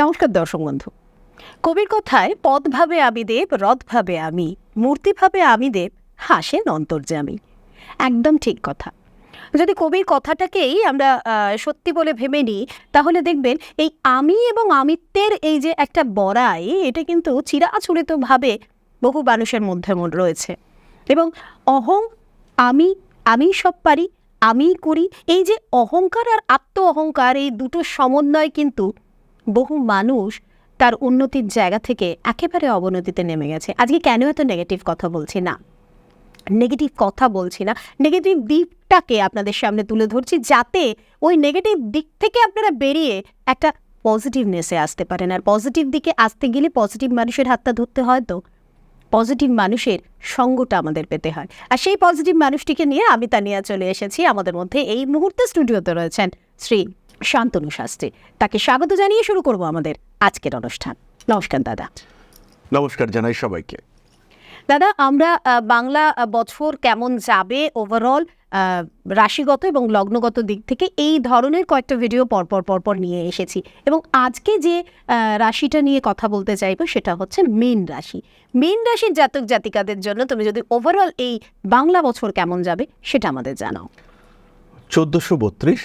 নমস্কার দর্শক বন্ধু। কবির কথায়, পদ ভাবে আমি দেব রথ ভাবে আমি, মূর্তি ভাবে আমি দেব হাসেন অন্তর্যামী। একদম ঠিক কথা। যদি কবির কথাটাকেই আমরা সত্যি বলে ভেবে নিই, তাহলে দেখবেন এই আমি এবং আমিত্বের এই যে একটা বড়াই, এটা কিন্তু চিরাচরিতভাবে বহু মানুষের মধ্যে মন রয়েছে। এবং অহং, আমি আমি সব পারি, আমি করি, এই যে অহংকার আর আত্ম অহংকার এই দুটো সমন্বয় কিন্তু বহু মানুষ তার উন্নতির জায়গা থেকে একেবারে অবনতিতে নেমে গেছে। আজকে কেন এত নেগেটিভ কথা বলছি না? নেগেটিভ কথা বলছি না। নেগেটিভ দিকটাকে আপনাদের সামনে তুলে ধরছি যাতে ওই নেগেটিভ দিক থেকে আপনারা বেরিয়ে একটা পজিটিভনেসে আসতে পারেন। আর পজিটিভ দিকে আসতে গেলে পজিটিভ মানুষের হাতটা ধরতে হয় তো। পজিটিভ মানুষের সঙ্গটা আমাদের পেতে হয়। আর সেই পজিটিভ মানুষটিকে নিয়ে আমি তানিয়া চলে এসেছি। আমাদের মধ্যে এই মুহূর্তে স্টুডিওতে রয়েছেন শ্রী শান্তনু শাস্ত্রী। তাকে স্বাগত জানিয়ে শুরু করব আমাদের আজকের অনুষ্ঠান। নমস্কার দাদা। নমস্কার জানাই সবাইকে। দাদা আমরা বাংলা বছর কেমন যাবে ওভারঅল রাশিগত এবং লগ্নগত দিক থেকে এই ধরনের কয়েকটা ভিডিও পরপর পরপর নিয়ে এসেছি। এবং আজকে যে রাশিটা নিয়ে কথা বলতে চাইব সেটা হচ্ছে মেন রাশি। মেন রাশির জাতক জাতিকাদের জন্য তুমি যদি ওভারঅল এই বাংলা বছর কেমন যাবে সেটা আমাদের জানাও। চোদ্দোশো বত্রিশ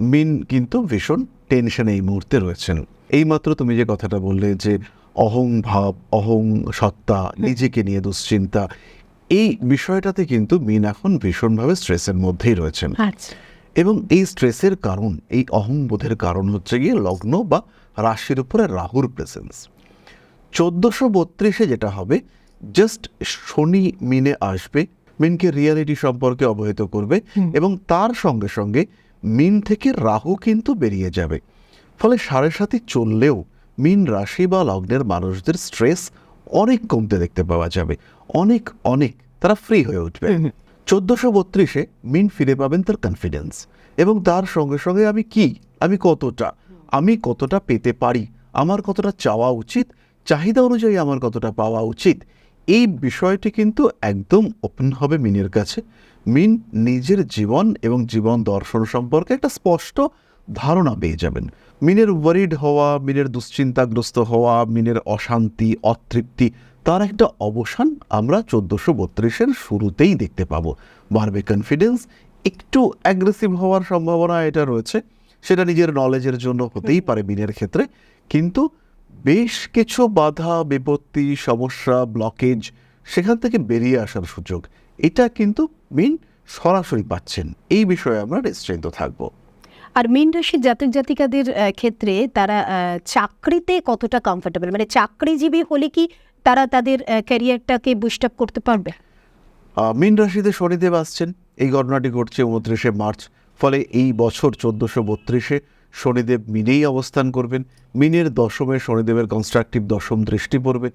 মিন কিন্তু ভীষণ টেনশনে এই মুহূর্তে রয়েছেন। এইমাত্র তুমি যে কথাটা বললে যে অহং ভাব অহং সত্তা নিজেকে নিয়ে দুশ্চিন্তা এই বিষয়টাতে কিন্তু মিন এখন ভীষণভাবে স্ট্রেসের মধ্যেই রয়েছেন। আচ্ছা। এবং এই স্ট্রেসের কারণ এই অহংবোধের কারণ হচ্ছে গিয়ে লগ্ন বা রাশির উপরে রাহুর প্রেসেন্স চোদ্দোশো বত্রিশে যেটা হবে জাস্ট শনি মিনে আসবে মিনকে রিয়ালিটি সম্পর্কে অবহিত করবে এবং তার সঙ্গে সঙ্গে মিন থেকে রাহু কিন্তু বেরিয়ে যাবে। ফলে সাড়ে সাথে চললেও মিন রাশি বা লগ্নের মানুষদের স্ট্রেস অনেক কমতে দেখতে পাওয়া যাবে। অনেক অনেক তারা ফ্রি হয়ে উঠবে। চোদ্দোশো বত্রিশে মিন ফিরে পাবেন তার কনফিডেন্স এবং তার সঙ্গে সঙ্গে আমি কি? আমি কতটা? আমি কতটা পেতে পারি? আমার কতটা চাওয়া উচিত? চাহিদা অনুযায়ী আমার কতটা পাওয়া উচিত? এই বিষয়টি কিন্তু একদম ওপেন হবে মিনের কাছে। মিন নিজের জীবন এবং জীবন দর্শন সম্পর্কে একটা স্পষ্ট ধারণা পেয়ে যাবেন। মিনের ওয়ারিড হওয়া, মিনের দুশ্চিন্তাগ্রস্ত হওয়া, মিনের অশান্তি, অতৃপ্তি, তার একটা অবসান আমরা চোদ্দোশো বত্রিশের শুরুতেই দেখতে পাবো। বাড়বে কনফিডেন্স একটু অ্যাগ্রেসিভ হওয়ার সম্ভাবনা এটা রয়েছে। সেটা নিজের নলেজের জন্য হতেই পারে মিনের ক্ষেত্রে। কিন্তু বেশ কিছু বাধা, বিপত্তি, সমস্যা ব্লকেজ সেখান থেকে বেরিয়ে আসার সুযোগ, এটা কিন্তু মিন সরাসরি পাচ্ছেন। এই বিষয়ে আমরা নিশ্চিন্ত থাকব। আর মীন রাশির জাতক জাতিকাদের ক্ষেত্রে তারা চাকরিতে কতটা কমফোর্টেবল মানে চাকরিজীবী হলে কি তারা তাদের ক্যারিয়ারটাকে বুস্ট আপ করতে পারবে? মীন রাশিতে শনিদেব আসছেন। এই ঘটনাটি ঘটছে উনত্রিশে মার্চ। ফলে এই বছর চোদ্দোশো বত্রিশে শনিদেব মিনেই অবস্থান করবেন। মিনের দশমে শনিদেবের কনস্ট্রাকটিভ দশম দৃষ্টি পড়বে।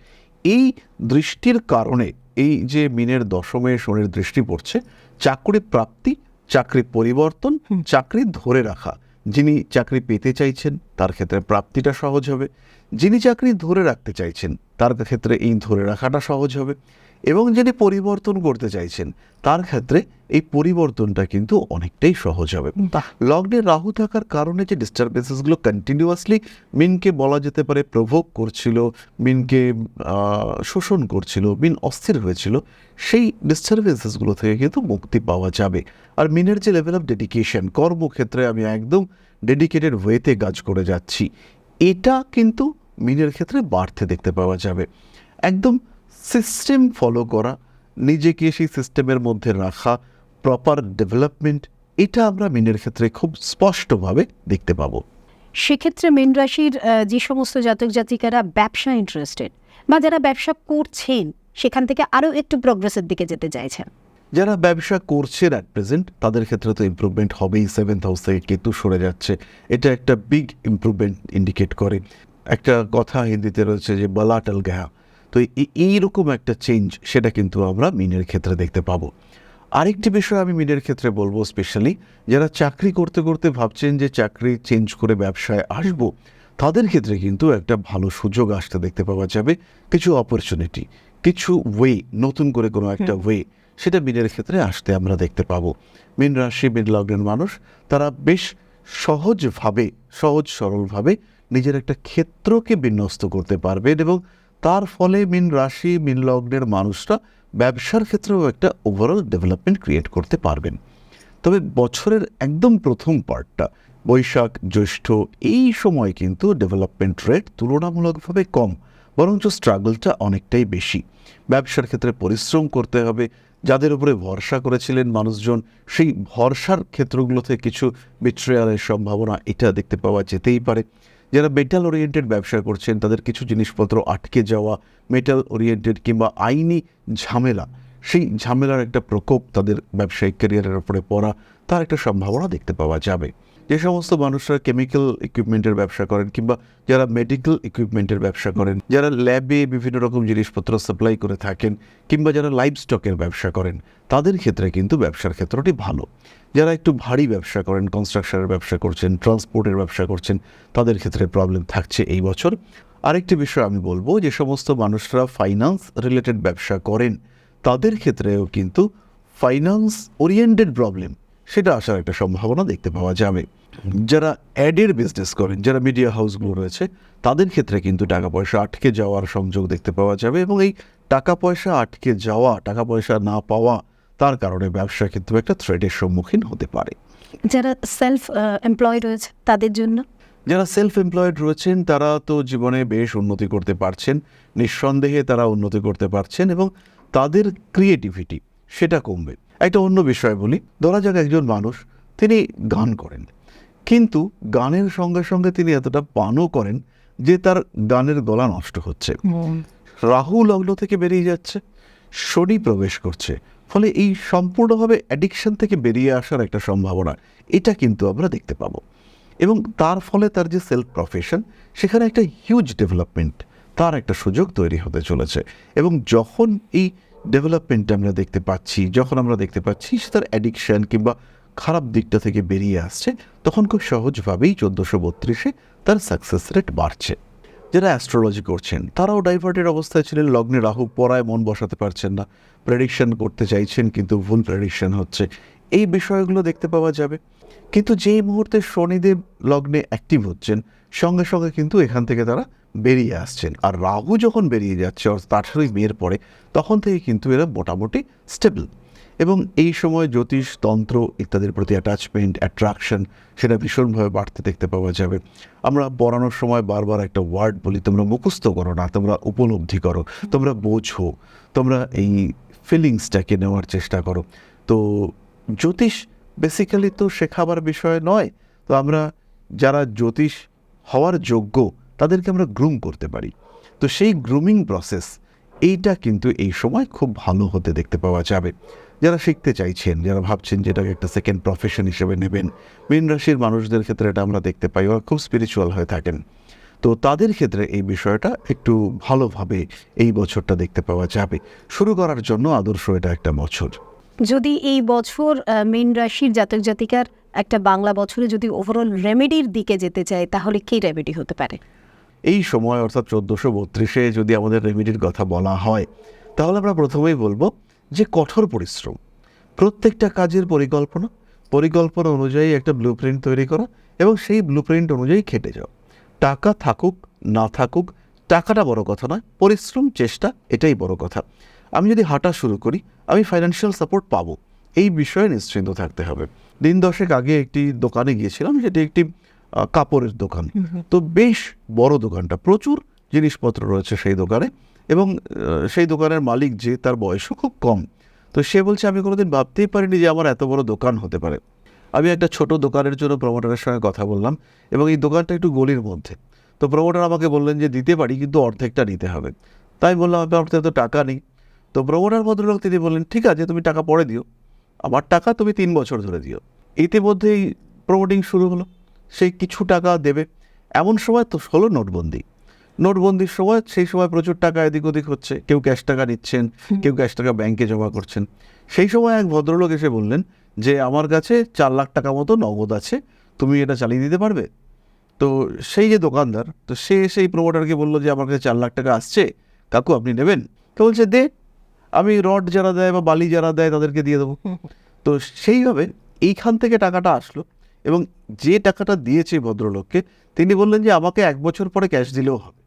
এই দৃষ্টির কারণে এই যে মিনের দশমে শনির দৃষ্টি পড়ছে চাকরি প্রাপ্তি চাকরি পরিবর্তন চাকরি ধরে রাখা। যিনি চাকরি পেতে চাইছেন তার ক্ষেত্রে প্রাপ্তিটা সহজ হবে। যিনি চাকরি ধরে রাখতে চাইছেন তার ক্ষেত্রে এই ধরে রাখাটা সহজ হবে। এবং যিনি পরিবর্তন করতে চাইছেন তার ক্ষেত্রে এই পরিবর্তনটা কিন্তু অনেকটাই সহজ হবে। লগ্নে রাহু থাকার কারণে যে ডিস্টারবেন্সেসগুলো কন্টিনিউয়াসলি মিনকে বলা যেতে পারে প্রভোগ করছিল মিনকে শোষণ করছিল মিন অস্থির হয়েছিল সেই ডিস্টারবেন্সেসগুলো থেকে কিন্তু মুক্তি পাওয়া যাবে। আর মিনের যে লেভেল অফ ডেডিকেশন কর্মক্ষেত্রে আমি একদম ডেডিকেটেড ওয়েতে কাজ করে যাচ্ছি। এটা কিন্তু মিনের ক্ষেত্রে বাড়তে দেখতে পাওয়া যাবে। একদম সিস্টেম ফলো করা নিজেকে সেই সিস্টেমের মধ্যে রাখা প্রপার ডেভেলপমেন্ট এটা আমরা মিনের ক্ষেত্রে খুব স্পষ্টভাবে দেখতে পাবো। সেক্ষেত্রে মীন রাশির যে সমস্ত জাতক জাতিকারা ব্যবসা ইন্টারেস্টেড বা যারা ব্যবসা করছেন সেখান থেকে আরও একটু প্রগ্রেসের দিকে যেতে চাইছেন। যারা ব্যবসা করছেন অ্যাট প্রেজেন্ট তাদের ক্ষেত্রে তো ইমপ্রুভমেন্ট হবেই সেভেন্থ হাউস থেকে কেতু সরে যাচ্ছে। এটা একটা বিগ ইম্প্রুভমেন্ট ইন্ডিকেট করে। একটা কথা হিন্দিতে রয়েছে যে বলাটাল গায়া তো এইরকম একটা চেঞ্জ সেটা কিন্তু আমরা মিনের ক্ষেত্রে দেখতে পাবো। আরেকটি বিষয় আমি মিনের ক্ষেত্রে বলব স্পেশালি যারা চাকরি করতে করতে ভাবছেন যে চাকরি চেঞ্জ করে ব্যবসায় আসব তাদের ক্ষেত্রে কিন্তু একটা ভালো সুযোগ আসতে দেখতে পাওয়া যাবে। কিছু অপরচুনিটি কিছু ওয়ে নতুন করে কোনো একটা ওয়ে সেটা মিনের ক্ষেত্রে আসতে আমরা দেখতে পাবো। মিন রাশি মিন লগ্নের মানুষ তারা বেশ সহজভাবে সহজ সরলভাবে নিজের একটা ক্ষেত্রকে বিন্যস্ত করতে পারবেন এবং তার ফলে মিন রাশি, মিন লগ্নের মানুষরা ব্যবসার ক্ষেত্রেও একটা ওভারঅল ডেভেলপমেন্ট ক্রিয়েট করতে পারবেন। তবে বছরের একদম প্রথম পার্টটা বৈশাখ, জ্যৈষ্ঠ, এই সময় কিন্তু ডেভেলপমেন্ট রেট তুলনামূলকভাবে কম, বরঞ্চ স্ট্রাগলটা অনেকটাই বেশি। ব্যবসার ক্ষেত্রে পরিশ্রম করতে হবে, যাদের উপরে ভরসা করেছিলেন মানুষজন, সেই ভরসার ক্ষেত্রগুলোতে কিছু বিট্রেয়ালের সম্ভাবনা এটা দেখতে পাওয়া যেতেই পারে। যারা মেটাল ওরিয়েন্টেড ব্যবসা করছেন, তাদের কিছু জিনিসপত্র আটকে যাওয়া মেটাল ওরিয়েন্টেড কিংবা আইনি ঝামেলা, সেই ঝামেলার একটা প্রকোপ তাদের ব্যবসায়িক ক্যারিয়ারের উপরে পড়া, তার একটা সম্ভাবনা দেখতে পাওয়া যাবে। যে সমস্ত মানুষরা কেমিক্যাল ইকুইপমেন্টের ব্যবসা করেন কিংবা যারা মেডিকেল ইকুইপমেন্টের ব্যবসা করেন, যারা ল্যাবে বিভিন্ন রকম জিনিসপত্র সাপ্লাই করে থাকেন কিংবা যারা লাইভ স্টকের ব্যবসা করেন, তাদের ক্ষেত্রে কিন্তু ব্যবসার ক্ষেত্রটি ভালো। যারা একটু ভারী ব্যবসা করেন কনস্ট্রাকশনের ব্যবসা করছেন ট্রান্সপোর্টের ব্যবসা করছেন, তাদের ক্ষেত্রে প্রবলেম থাকছে এই বছর। আরেকটি বিষয় আমি বলব যে, সমস্ত মানুষরা ফাইন্যান্স রিলেটেড ব্যবসা করেন, তাদের ক্ষেত্রেও কিন্তু ফাইন্যান্স ওরিয়েন্টেড প্রবলেম সেটা আসার একটা সম্ভাবনা দেখতে পাওয়া যাবে। যারা অ্যাডের বিজনেস করেন, যারা মিডিয়া হাউসগুলো রয়েছে, তাদের ক্ষেত্রে কিন্তু টাকা পয়সা আটকে যাওয়ার সংযোগ দেখতে পাওয়া যাবে এবং এই টাকা পয়সা আটকে যাওয়া, টাকা পয়সা না পাওয়া তার কারণে ব্যবসা কিন্তু একটা থ্রেডের সম্মুখীন হতে পারে। যারা সেলফ এমপ্লয় রয়েছে তাদের জন্য? যারা সেলফ এমপ্লয়েড রয়েছেন তারা তো জীবনে বেশ উন্নতি করতে পারছেন। নিঃসন্দেহে তারা উন্নতি করতে পারছেন এবং তাদের ক্রিয়েটিভিটি সেটা কমবে। একটা অন্য বিষয় বলি ধরা যাক একজন মানুষ তিনি গান করেন। কিন্তু গানের সঙ্গে সঙ্গে তিনি এতটা পানও করেন যে তার গানের গলা নষ্ট হচ্ছে। রাহু লগ্ন থেকে বেরিয়ে যাচ্ছে শনি প্রবেশ করছে। ফলে এই সম্পূর্ণভাবে অ্যাডিকশন থেকে বেরিয়ে আসার একটা সম্ভাবনা, এটা কিন্তু আমরা দেখতে পাবো। এবং তার ফলে তার যে সেলফ প্রফেশন সেখানে একটা হিউজ ডেভেলপমেন্ট তার একটা সুযোগ তৈরি হতে চলেছে। এবং যখন এই ডেভেলপমেন্টটা আমরা দেখতে পাচ্ছি, যখন আমরা দেখতে পাচ্ছি সে তার অ্যাডিকশান কিংবা খারাপ দিকটা থেকে বেরিয়ে আসছে, তখন খুব সহজভাবেই চোদ্দোশো বত্রিশে তার সাকসেস রেট বাড়ছে। যারা অ্যাস্ট্রোলজি করছেন, তারাও ডাইভার্টেড অবস্থায় ছিলেন লগ্নে রাহু পড়ায় মন বসাতে পারছেন না। প্রেডিকশন করতে চাইছেন কিন্তু ভুল প্রেডিকশন হচ্ছে। এই বিষয়গুলো দেখতে পাওয়া যাবে। কিন্তু যেই মুহূর্তে শনিদেব লগ্নে অ্যাক্টিভ হচ্ছেন, সঙ্গে সঙ্গে কিন্তু এখান থেকে তারা বেরিয়ে আসছেন। আর রাহু যখন বেরিয়ে যাচ্ছে, অর্থাৎ আঠারোই মেয়ের পরে, তখন থেকে কিন্তু এরা মোটামুটি স্টেবল এবং এই সময় জ্যোতিষ, তন্ত্র ইত্যাদির প্রতি অ্যাটাচমেন্ট অ্যাট্রাকশন সেটা ভীষণভাবে বাড়তে দেখতে পাওয়া যাবে। আমরা পড়ানোর সময় বারবার একটা ওয়ার্ড বলি, তোমরা মুখস্থ করো না, তোমরা উপলব্ধি করো, তোমরা বোঝো, তোমরা এই ফিলিংসটাকে নেওয়ার চেষ্টা করো। তো জ্যোতিষ বেসিক্যালি তো শেখাবার বিষয় নয়, তো আমরা যারা জ্যোতিষ হওয়ার যোগ্য, তাদেরকে আমরা গ্রুম করতে পারি। তো সেই গ্রুমিং প্রসেস এইটা কিন্তু এই সময় খুব ভালো হতে দেখতে পাওয়া যাবে। যারা শিখতে চাইছেন যারা ভাবছেন যে এটাকে একটা সেকেন্ড প্রফেশন হিসেবে নেবেন মীন রাশির মানুষদের ক্ষেত্রে এটা আমরা দেখতে পাই ওরা খুব স্পিরিচুয়াল হয়ে থাকেন। তো তাদের ক্ষেত্রে এই বিষয়টা একটু ভালোভাবে এই বছরটা দেখতে পাওয়া যাবে। শুরু করার জন্য আদর্শ এটা একটা বছর। যদি এই বছর মীন রাশির জাতক জাতিকার একটা বাংলা বছরে যদি ওভারঅল রেমেডির দিকে যেতে চায় তাহলে কী রেমেডি হতে পারে? এই সময় অর্থাৎ চোদ্দোশো বত্রিশে যদি আমাদের রেমেডির কথা বলা হয় তাহলে আমরা প্রথমেই বলব যে কঠোর পরিশ্রম। প্রত্যেকটা কাজের পরিকল্পনা পরিকল্পনা অনুযায়ী একটা ব্লু প্রিন্ট তৈরি করা এবং সেই ব্লু প্রিন্ট অনুযায়ী খেটে যাও টাকা থাকুক না থাকুক টাকাটা বড় কথা নয় পরিশ্রম চেষ্টা এটাই বড় কথা। আমি যদি হাঁটা শুরু করি আমি ফাইন্যান্সিয়াল সাপোর্ট পাবো। এই বিষয়ে নিশ্চিন্ত থাকতে হবে। দিন দশেক আগে একটি দোকানে গিয়েছিলাম যেটি একটি কাপড়ের দোকান। তো বেশ বড় দোকানটা প্রচুর জিনিসপত্র রয়েছে সেই দোকানে এবং সেই দোকানের মালিক যে তার বয়সও খুব কম। তো সে বলছে, আমি কোনোদিন ভাবতেই পারিনি যে আমার এত বড় দোকান হতে পারে। আমি একটা ছোট দোকানের জন্য প্রমোটারের সঙ্গে কথা বললাম এবং এই দোকানটা একটু গলির মধ্যে। তো প্রমোটার আমাকে বললেন যে, দিতে পারি, কিন্তু অর্ধেকটা নিতে হবে। তাই বললাম আমার হাতে তো টাকা নেই। তো প্রমোটার ভদ্রলোক তিনি বললেন, ঠিক আছে, তুমি টাকা পরে দিও। আমার টাকা তুমি তিন বছর ধরে দিও। ইতিমধ্যেই প্রমোটিং শুরু হলো। সেই কিছু টাকা দেবে। এমন সময় তো হলো নোটবন্দি। নোটবন্দির সময় সেই সময় প্রচুর টাকা এদিক ওদিক হচ্ছে। কেউ ক্যাশ টাকা নিচ্ছেন কেউ ক্যাশ টাকা ব্যাংকে জমা করছেন। সেই সময় এক ভদ্রলোক এসে বললেন যে আমার কাছে চার লাখ টাকা মতো নগদ আছে তুমি এটা চালিয়ে দিতে পারবে? তো সেই যে দোকানদার তো সে সেই প্রমোটারকে বলল যে আমার কাছে চার লাখ টাকা আসছে কাকু আপনি নেবেন? তো বলছে দে আমি রড যারা দেয় বা বালি যারা দেয় তাদেরকে দিয়ে দেবো। তো সেইভাবে এইখান থেকে টাকাটা আসলো এবং যে টাকাটা দিয়েছে ভদ্রলোককে তিনি বললেন যে আমাকে এক বছর পরে ক্যাশ দিলেও হবে।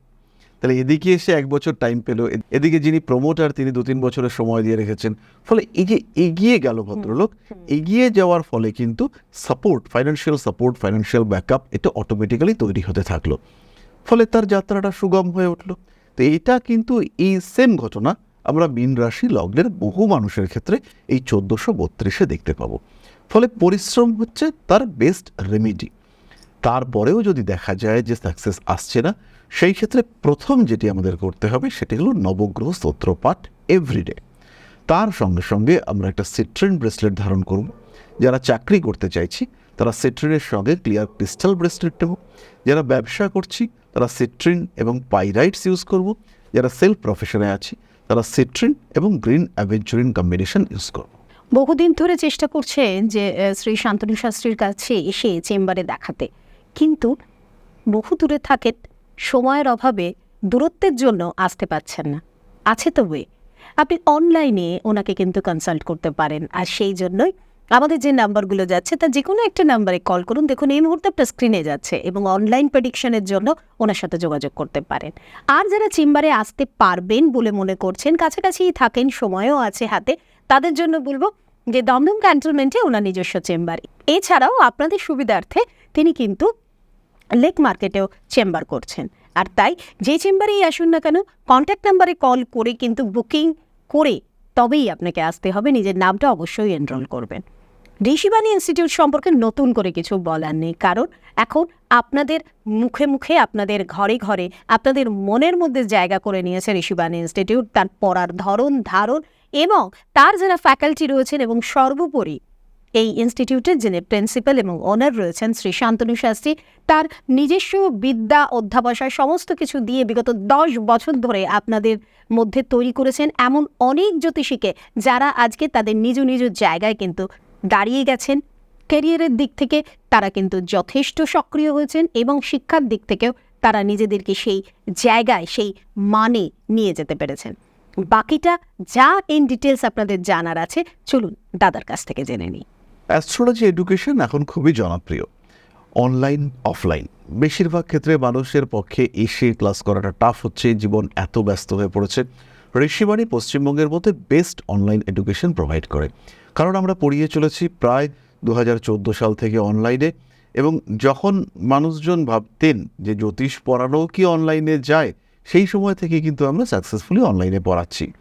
তাহলে এদিকে এসে এক বছর টাইম পেল এদিকে যিনি প্রমোটার তিনি দু তিন বছরের সময় দিয়ে রেখেছেন। ফলে এই যে এগিয়ে গেল ভদ্রলোক এগিয়ে যাওয়ার ফলে কিন্তু support financial support financial backup এটা অটোমেটিক্যালি তৈরি হতে থাকল। ফলে তার যাত্রাটা সুগম হয়ে উঠল। তো এটা কিন্তু এই সেম ঘটনা আমরা মীন রাশি লগ্নের বহু মানুষের ক্ষেত্রে এই চোদ্দোশো বত্রিশে দেখতে পাবো। ফলে পরিশ্রম হচ্ছে তার বেস্ট রেমিডি তারপরেও যদি দেখা যায় যে সাকসেস আসছে না সেই ক্ষেত্রে প্রথম যেটি আমাদের করতে হবে সেটি হলো নবগ্রহ স্তোত্রপাঠ এভরিডে তার সঙ্গে সঙ্গে আমরা একটা সিট্রেন ব্রেসলেট ধারণ করব। যারা চাকরি করতে চাইছি, তারা সিট্রিনের সঙ্গে ক্লিয়ার ক্রিস্টাল ব্রেসলেট নেব। যারা ব্যবসা করছি, তারা সিট্রিন এবং পাইরাইটস ইউজ করব। যারা সেলফ প্রফেশনে আছি, তারা সিট্রিন এবং গ্রিন অ্যাভেঞ্চুরিন কম্বিনেশন ইউজ করব। বহুদিন ধরে চেষ্টা করছেন যে শ্রী শান্তনু শাস্ত্রীর কাছে এসে চেম্বারে দেখাতে। কিন্তু বহু দূরে থাকেন সময়ের অভাবে দূরত্বের জন্য আসতে পারছেন না। আছে তো ওয়ে। আপনি অনলাইনে ওনাকে কিন্তু কনসাল্ট করতে পারেন। আর সেই জন্যই আমাদের যে নাম্বারগুলো যাচ্ছে, তা যে কোনো একটা নাম্বারে কল করুন। দেখুন, এই মুহূর্তে আপনার স্ক্রিনে যাচ্ছে এবং অনলাইন প্রেডিকশনের জন্য ওনার সাথে যোগাযোগ করতে পারেন। আর যারা চেম্বারে আসতে পারবেন বলে মনে করছেন কাছাকাছিই থাকেন, সময়ও আছে হাতে, তাদের জন্য বলব যে দমদম ক্যান্টনমেন্টে ওনার নিজস্ব চেম্বার। এছাড়াও আপনাদের সুবিধার্থে তিনি কিন্তু লেক মার্কেটেও চেম্বার করছেন। আর তাই যে চেম্বারেই আসুন না কেন কন্ট্যাক্ট নাম্বারে কল করে কিন্তু বুকিং করে তবেই আপনাকে আসতে হবে। নিজের নামটা অবশ্যই এনরোল করবেন। ঋষিবাণী ইনস্টিটিউট সম্পর্কে নতুন করে কিছু বলার নেই। কারণ এখন আপনাদের মুখে মুখে, আপনাদের ঘরে ঘরে, আপনাদের মনের মধ্যে জায়গা করে নিয়েছে ঋষিবাণী ইনস্টিটিউট তার পড়ার ধরন, ধারণ এবং তার যারা ফ্যাকাল্টি রয়েছেন এবং সর্বোপরি এই ইনস্টিটিউটের যিনি প্রিন্সিপাল এবং ওনার রয়েছেন শ্রী শান্তনু শাস্ত্রী, তার নিজস্ব বিদ্যা অধ্যাবসায় সমস্ত কিছু দিয়ে বিগত দশ বছর ধরে আপনাদের মধ্যে তৈরি করেছেন এমন অনেক জ্যোতিষীকে যারা আজকে তাদের নিজ নিজ জায়গায় কিন্তু দাঁড়িয়ে গেছেন। ক্যারিয়ারের দিক থেকে তারা কিন্তু যথেষ্ট সক্রিয় হয়েছেন এবং শিক্ষার দিক থেকেও তারা নিজেদেরকে সেই জায়গায়, সেই মানে নিয়ে যেতে পেরেছেন। বাকিটা যা ইন ডিটেলস আপনাদের জানার আছে, চলুন দাদার কাছ থেকে জেনে নিই। অ্যাস্ট্রোলজি এডুকেশন এখন খুবই জনপ্রিয়। অনলাইন অফলাইন বেশিরভাগ ক্ষেত্রে মানুষের পক্ষে এসে ক্লাস করাটা টাফ হচ্ছে, জীবন এত ব্যস্ত হয়ে পড়েছে। ঋষিবাণী পশ্চিমবঙ্গের মধ্যে বেস্ট অনলাইন এডুকেশন প্রোভাইড করে। কারণ আমরা পড়িয়ে চলেছি প্রায় দু হাজার চোদ্দ সাল থেকে অনলাইনে এবং যখন মানুষজন ভাবতেন যে জ্যোতিষ পড়ানো কি অনলাইনে যায়, সেই সময় থেকে কিন্তু আমরা সাকসেসফুলি অনলাইনে পড়াচ্ছি।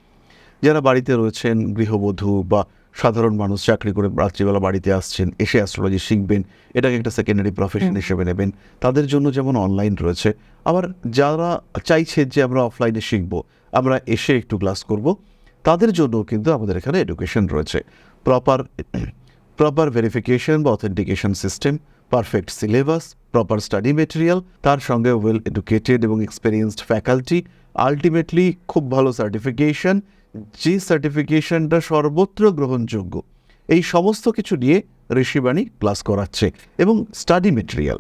যারা বাড়িতে রয়েছেন, গৃহবধূ বা সাধারণ মানুষ চাকরি করে রাত্রিবেলা বাড়িতে আসছেন এসে অ্যাস্ট্রোলজি শিখবেন এটাকে একটা সেকেন্ডারি প্রফেশন হিসেবে নেবেন। তাদের জন্য যেমন অনলাইন রয়েছে আবার যারা চাইছে যে আমরা অফলাইনে শিখব আমরা এসে একটু ক্লাস করব তাদের জন্য কিন্তু আমাদের এখানে এডুকেশন রয়েছে। প্রপার প্রপার ভেরিফিকেশন বা authentication system perfect syllabus proper study material তার সঙ্গে ওয়েল এডুকেটেড এবং এক্সপিরিয়েন্সড ফ্যাকাল্টি আলটিমেটলি খুব ভালো সার্টিফিকেশন যে সার্টিফিকেশনটা সর্বত্র গ্রহণযোগ্য। এই সমস্ত কিছু নিয়ে ঋষিবাণী ক্লাস করাচ্ছে এবং স্টাডি মেটেরিয়াল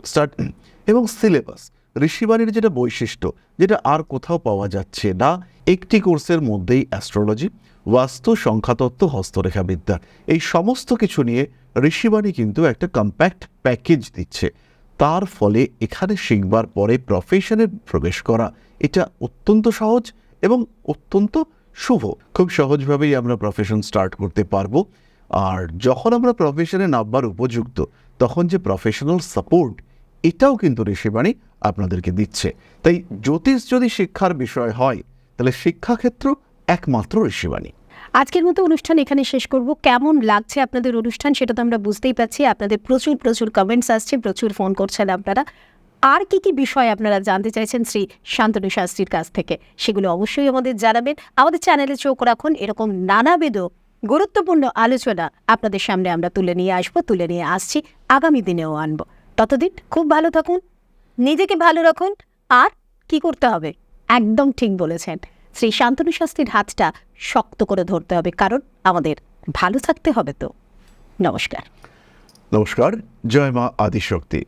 এবং সিলেবাস ঋষিবাণীর যেটা বৈশিষ্ট্য, যেটা আর কোথাও পাওয়া যাচ্ছে না, একটি কোর্সের মধ্যেই অ্যাস্ট্রোলজি বাস্তু সংখ্যাতত্ত্ব হস্তরেখাবিদ্যা এই সমস্ত কিছু নিয়ে ঋষিবাণী কিন্তু একটা কম্প্যাক্ট প্যাকেজ দিচ্ছে। তার ফলে এখানে শিখবার পরে প্রফেশনে প্রবেশ করা, এটা অত্যন্ত সহজ এবং অত্যন্ত শুভ। খুব সহজভাবেই আমরা প্রফেশন স্টার্ট করতে পারব। আর যখন আমরা প্রফেশনে নামবার উপযুক্ত, তখন যে প্রফেশনাল সাপোর্ট এটাও কিন্তু ঋষিবাণী আপনাদেরকে দিচ্ছে। তাই জ্যোতিষ যদি শিক্ষার বিষয় হয়, তাহলে শিক্ষাক্ষেত্র একমাত্র ঋষিবাণী। আজকের মতো অনুষ্ঠান এখানে শেষ করব। কেমন লাগছে আপনাদের অনুষ্ঠান, সেটা তো আমরা বুঝতেই পারছি। আপনাদের প্রচুর প্রচুর কমেন্টস আসছে, প্রচুর ফোন করছেন আপনারা। আর কি কি বিষয় আপনারা জানতে চাইছেন শ্রী শান্তনু শাস্ত্রীর কাছ থেকে, সেগুলো অবশ্যই আমাদের জানাবেন। আমাদের চ্যানেলে চোখ রাখুন, এরকম নানাবিধ গুরুত্বপূর্ণ আলোচনা আপনাদের সামনে আমরা তুলে নিয়ে আসব, তুলে নিয়ে আসছি, আগামী দিনেও আনব। ততদিন খুব ভালো থাকুন, নিজেকে ভালো রাখুন, আর কি করতে হবে? একদম ঠিক বলেছেন। শ্রী শান্তনু শাস্ত্রীর হাতটা শক্ত করে ধরতে হবে, কারণ আমাদের ভালো থাকতে হবে তো। নমস্কার। নমস্কার, জয় মা আদিশক্তি।